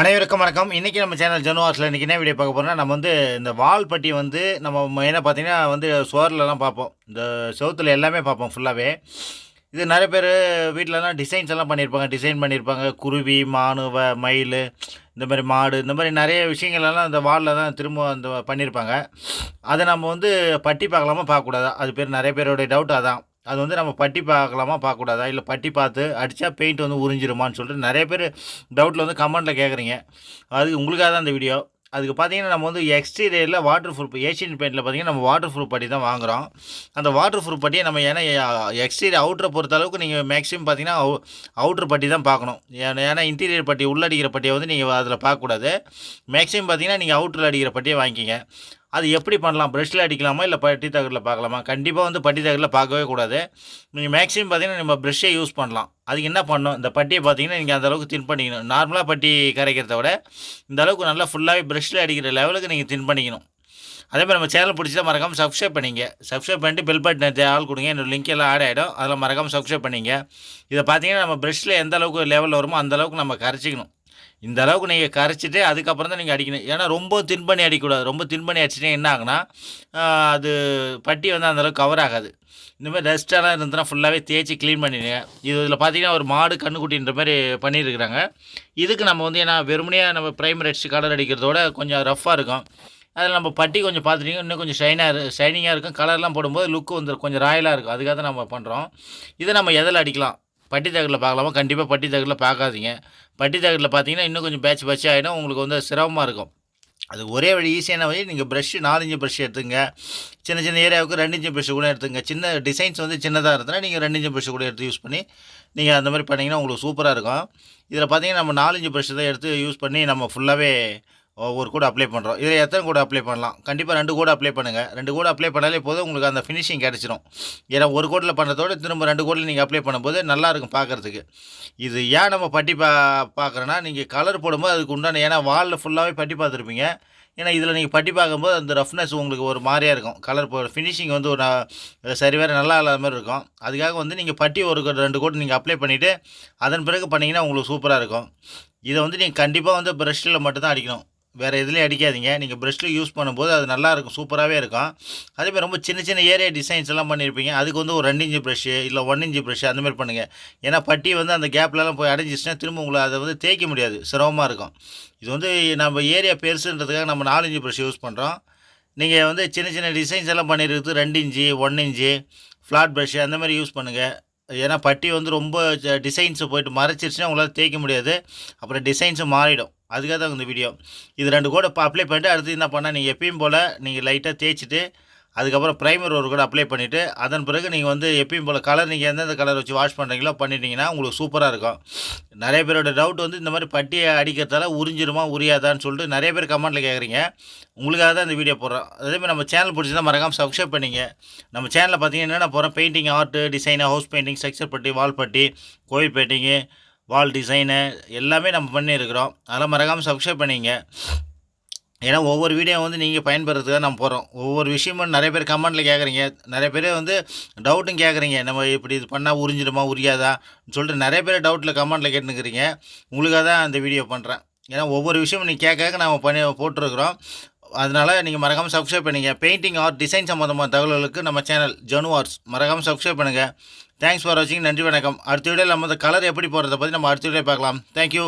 அனைவருக்கும் வணக்கம். இன்றைக்கி நம்ம சேனல் ஜனுவாஸில் இன்றைக்கி என்ன வீடியோ பார்க்க போகிறோம்னா நம்ம வந்து இந்த வால் பட்டி வந்து நம்ம மெயினாக பார்த்தீங்கன்னா வந்து சுவர்லலாம் பார்ப்போம். இந்த செவத்தில் எல்லாமே பார்ப்போம் ஃபுல்லாகவே இது நிறைய பேர் வீட்டிலலாம் டிசைன்ஸ் எல்லாம் பண்ணியிருப்பாங்க டிசைன் பண்ணியிருப்பாங்க குருவி மானுவ மயில் இந்த மாதிரி மாடு இந்த மாதிரி நிறைய விஷயங்கள் எல்லாம் இந்த வாலில் தான் திரும்ப அந்த பண்ணியிருப்பாங்க அதை நம்ம வந்து பட்டி பார்க்கலாமா? பார்க்கக்கூடாது? அது பேர் நிறைய பேருடைய டவுட் அதான். அது வந்து நம்ம பட்டி பார்க்கலாமா? பார்க்கக்கூடாதா? இல்லை பட்டி பார்த்து அடித்தா பெயிண்ட் வந்து உறிஞ்சிருமான்னு சொல்லிட்டு நிறைய பேர் டவுட்டில் வந்து கமெண்ட்டில் கேட்குறீங்க அதுக்கு உங்களுக்காக தான் இந்த வீடியோ அதுக்கு பார்த்தீங்கன்னா நம்ம வந்து எக்ஸ்டீரியரில் வாட்டர் ப்ரூஃப் ஏஷியன் பெயிண்டில் பார்த்தீங்கன்னா நம்ம வாட்டர் ப்ரூஃப் பட்டி தான் வாங்குகிறோம் அந்த வாட்டர் ப்ரூஃப் பட்டியை நம்ம ஏன்னா எக்ஸ்டீரியர் அவுட்ரை பொறுத்த அளவுக்கு நீங்கள் மேக்ஸிமம் பார்த்தீங்கன்னா அவுட்ரு பட்டி தான் பார்க்கணும். ஏன்னா ஏன்னா இன்டீரியர் பட்டி உள்ளடிக்கிற பட்டியை வந்து நீங்கள் அதில் பார்க்கக்கூடாது. மேக்ஸிமம் பார்த்தீங்கன்னா நீங்கள் அவுட்டரில் அடிக்கிற பட்டியை வாங்கிக்கிங்க. அது எப்படி பண்ணலாம்? ப்ரெஷ்ஷில் அடிக்கலாமா? இல்லை பட்டி தகரில் பார்க்கலாமா? கண்டிப்பாக வந்து பட்டி தகரில் பார்க்கவே கூடாது. நீங்கள் மேக்ஸிமம் பார்த்தீங்கன்னா நம்ம ப்ரெஷ்ஷை யூஸ் பண்ணலாம். அதுக்கு என்ன பண்ணணும்? இந்த பட்டியை பார்த்தீங்கன்னா நீங்கள் அந்தளவுக்கு தின் பண்ணிக்கணும். நார்மலாக பட்டி கரைக்கிறத விட இந்த அளவுக்கு நல்லா ஃபுல்லாகவே ப்ரெஷ்ஷில் அடிக்கிற லெவலுக்கு நீங்கள் தின் பண்ணிக்கணும். அதே மாதிரி நம்ம சேனல் பிடிச்சா மறக்காமல் சப்ஸ்கிரைப் பண்ணிங்க. சப்ஸ்கிரைப் பண்ணிட்டு பெல் பட்டன் ஆள் கொடுங்க. என்னோட லிங்க் எல்லாம் ஆட் ஆகிடும் அதில் மறக்காமல் சப்ஸ்கிரைப் பண்ணிங்க. இதை பார்த்தீங்கன்னா நம்ம ப்ரெஷ்ஷில் எந்த அளவுக்கு லெவலில் வருமோ அந்த அளவுக்கு நம்ம கரைச்சிக்கணும். இந்த அளவுக்கு நீங்கள் கரைச்சிட்டு அதுக்கப்புறம் தான் நீங்கள் அடிக்கணும். ஏன்னா ரொம்ப தின் பண்ணி அடிக்கக்கூடாது. ரொம்ப தின் பண்ணி அடிச்சிட்டே என்ன ஆகுனா அது பட்டி வந்து அந்தளவுக்கு கவர் ஆகாது. இந்த மாதிரி டஸ்ட்டெல்லாம் இருந்துச்சுன்னா ஃபுல்லாகவே தேய்ச்சி க்ளீன் பண்ணிடுங்க. இது இதில் பார்த்தீங்கன்னா ஒரு மாடு கண்ணுக்குட்டின்ற மாதிரி பண்ணியிருக்கிறாங்க. இதுக்கு நம்ம வந்து ஏன்னா வெறுமனையாக நம்ம ப்ரைமரி அடிச்சு கலர் அடிக்கிறதோட கொஞ்சம் ரஃப்பாக இருக்கும். அதில் நம்ம பட்டி கொஞ்சம் பார்த்துட்டிங்க இன்னும் கொஞ்சம் ஷைனாக ஷைனிங்காக இருக்கும். கலர்லாம் போடும்போது லுக்கு வந்து கொஞ்சம் ராயலாக இருக்கும். அதுக்காக தான் நம்ம பண்ணுறோம் இதை நம்ம எதில் அடிக்கலாம்? பட்டி தகரில் பார்க்கலாமா? கண்டிப்பாக பட்டி தகரில் பார்க்காதீங்க. பட்டி தகரில் பார்த்தீங்கன்னா இன்னும் கொஞ்சம் பேட்ச் பேட்ச் ஆகிடும் உங்களுக்கு வந்து சிரமமாக இருக்கும். அது ஒரே வழி ஈஸியான வழி நீங்கள் ப்ரஷ்ஷு நாலஞ்சு ப்ரஷ் எடுத்துங்க. சின்ன சின்ன ஏரியாவுக்கு ரெண்டு இன்ச்சு ப்ரஷ் கூட எடுத்துங்க. சின்ன டிசைன்ஸ் வந்து சின்னதாக இருந்ததுன்னா நீங்கள் ரெண்டு இன்ச்சு ப்ரஷ் கூட எடுத்து யூஸ் பண்ணி நீங்கள் அந்த மாதிரி பண்ணிங்கன்னா உங்களுக்கு சூப்பராக இருக்கும். இதில் பார்த்தீங்கன்னா நம்ம நாலஞ்சு ப்ரஷ் தான் எடுத்து யூஸ் பண்ணி நம்ம ஃபுல்லாகவே ஒரு கூட அப்ளை பண்ணுறோம் இதில் எத்தனை கூட அப்ளை பண்ணலாம்? கண்டிப்பாக ரெண்டு கூட அப்ளை பண்ணுங்கள் ரெண்டு கூட அப்ளை பண்ணாலே போதும் உங்களுக்கு அந்த ஃபினிஷிங் கிடச்சிரும். ஏன்னா ஒரு கோட்டில் பண்ணுறதோட திரும்ப ரெண்டு கோட்டில் நீங்கள் அப்ளை பண்ணும்போது நல்லாயிருக்கும் பார்க்குறதுக்கு இது ஏன் நம்ம பட்டி பா பார்க்குறோன்னா நீங்கள் கலர் போடும்போது அதுக்கு உண்டான ஏன்னா வாலில் ஃபுல்லாகவே பட்டி பார்த்துருப்பீங்க. ஏன்னா இதில் நீங்கள் பட்டி பார்க்கும்போது அந்த ரஃப்னஸ் உங்களுக்கு ஒரு மாதிரியாக இருக்கும். கலர் போ ஃபினிஷிங் வந்து ஒரு சரி வேறு நல்லா இல்லாத மாதிரி இருக்கும். அதுக்காக வந்து நீங்கள் பட்டி ஒரு ரெண்டு கோட்டு நீங்கள் அப்ளை பண்ணிவிட்டு அதன் பிறகு பண்ணிங்கன்னா உங்களுக்கு சூப்பராக இருக்கும். இதை வந்து நீங்கள் கண்டிப்பாக வந்து ப்ரஷ்ஷில் மட்டும்தான் அடிக்கணும். வேறு எதுலேயும் அடிக்காதீங்க. நீங்கள் ப்ரெஷ்ஷில் யூஸ் பண்ணும்போது அது நல்லாயிருக்கும் சூப்பராகவே இருக்கும். அதேமாதிரி ரொம்ப சின்ன சின்ன ஏரியா டிசைன்ஸ் எல்லாம் பண்ணியிருப்பீங்க அதுக்கு வந்து ஒரு ரெண்டு இன்ச்சு ப்ரெஷ்ஷு இல்லை ஒன் இன்ச்சு ப்ரெஷ்ஷு அந்தமாதிரி பண்ணுங்கள் ஏன்னா பட்டி வந்து அந்த கேப்லலாம் போய் அடைஞ்சிச்சுன்னா திரும்ப உங்களை அதை வந்து தேய்க்க முடியாது. சிரமமாக இருக்கும். இது வந்து நம்ம ஏரியா பெருசுன்றதுக்காக நம்ம நாலு இன்ச்சு ப்ரெஷ் யூஸ் பண்ணுறோம் நீங்கள் வந்து சின்ன சின்ன டிசைன்ஸ் எல்லாம் பண்ணியிருக்கிறது ரெண்டு inch one inch flat brush அந்த மாதிரி யூஸ் பண்ணுங்கள் ஏன்னா பட்டி வந்து ரொம்ப டிசைன்ஸு போயிட்டு மறைச்சிருச்சுன்னா உங்களால் தேய்க்க முடியாது. அப்புறம் டிசைன்ஸும் மாறிடும். அதுக்காக தான் இந்த வீடியோ இது ரெண்டு கூட அப்ளை பண்ணிட்டு அடுத்து என்ன பண்ணால் நீங்கள் எப்பயும் போல் நீங்கள் லைட்டாக தேய்ச்சிட்டு அதுக்கப்புறம் ப்ரைமர் ஒரு கூட அப்ளை பண்ணிவிட்டு அதன் பிறகு நீங்கள் வந்து எப்பயும் போல் கலர் நீங்கள் எந்தெந்த கலர் வச்சு வாஷ் பண்ணுறீங்களோ பண்ணிட்டீங்கன்னா உங்களுக்கு சூப்பராக இருக்கும். நிறைய பேரோட டவுட் வந்து இந்த மாதிரி பட்டியை அடிக்கிறதால உறிஞ்சிருமா உரியாதான்னு சொல்லிட்டு நிறைய பேர் கமெண்ட்டில் கேட்குறீங்க உங்களுக்காக தான் இந்த வீடியோ போடுறோம். அதேமாதிரி நம்ம சேனல் பிடிச்சிருந்தா மறக்காமல் சப்ஸ்கிரைப் பண்ணிங்க. நம்ம சேனலில் பார்த்தீங்கன்னா என்னென்ன போகிறோம் painting art design house painting structure putty wall putty கோயில் பெயிண்டிங்கு வால் டிசைனு எல்லாமே நம்ம பண்ணியிருக்கிறோம். அதெல்லாம் மறக்காமல் சப்ஸ்கிரைப் பண்ணிங்க. ஏன்னா ஒவ்வொரு வீடியோ வந்து நீங்கள் பயன்படுறதுக்காக நம்ம போகிறோம் ஒவ்வொரு விஷயமும் நிறைய பேர் கமெண்ட்டில் கேட்குறீங்க நிறைய பேர் வந்து டவுட்டும் கேட்குறீங்க நம்ம இப்படி இது பண்ணால் உறிஞ்சிடுமா உரியாதா? சொல்லிட்டு நிறைய பேர் டவுட்டில் கமெண்ட்டில் கேட்டுக்கிறீங்க உங்களுக்காக தான் அந்த வீடியோ பண்ணுறேன் ஏன்னா ஒவ்வொரு விஷயமும் நீங்கள் கேட்க நம்ம பண்ணி போட்டிருக்கிறோம். அதனால் நீங்கள் மறக்காமல் சப்ஸ்கிரைப் பண்ணுங்கள் பெயிண்டிங் ஆர்ட் டிசைன் சம்மந்தமான தகவல்களுக்கு நம்ம சேனல் ஜனு ஆர்ட்ஸ் மறக்காமல் சப்ஸ்கிரைப் பண்ணுங்கள் தேங்க்ஸ் ஃபார் வாட்சிங் நன்றி வணக்கம். அடுத்த வீடியோவில் நம்ம கலர் எப்படி போடுறத பற்றி நம்ம அடுத்த வீடியோ பார்க்கலாம். தேங்க்யூ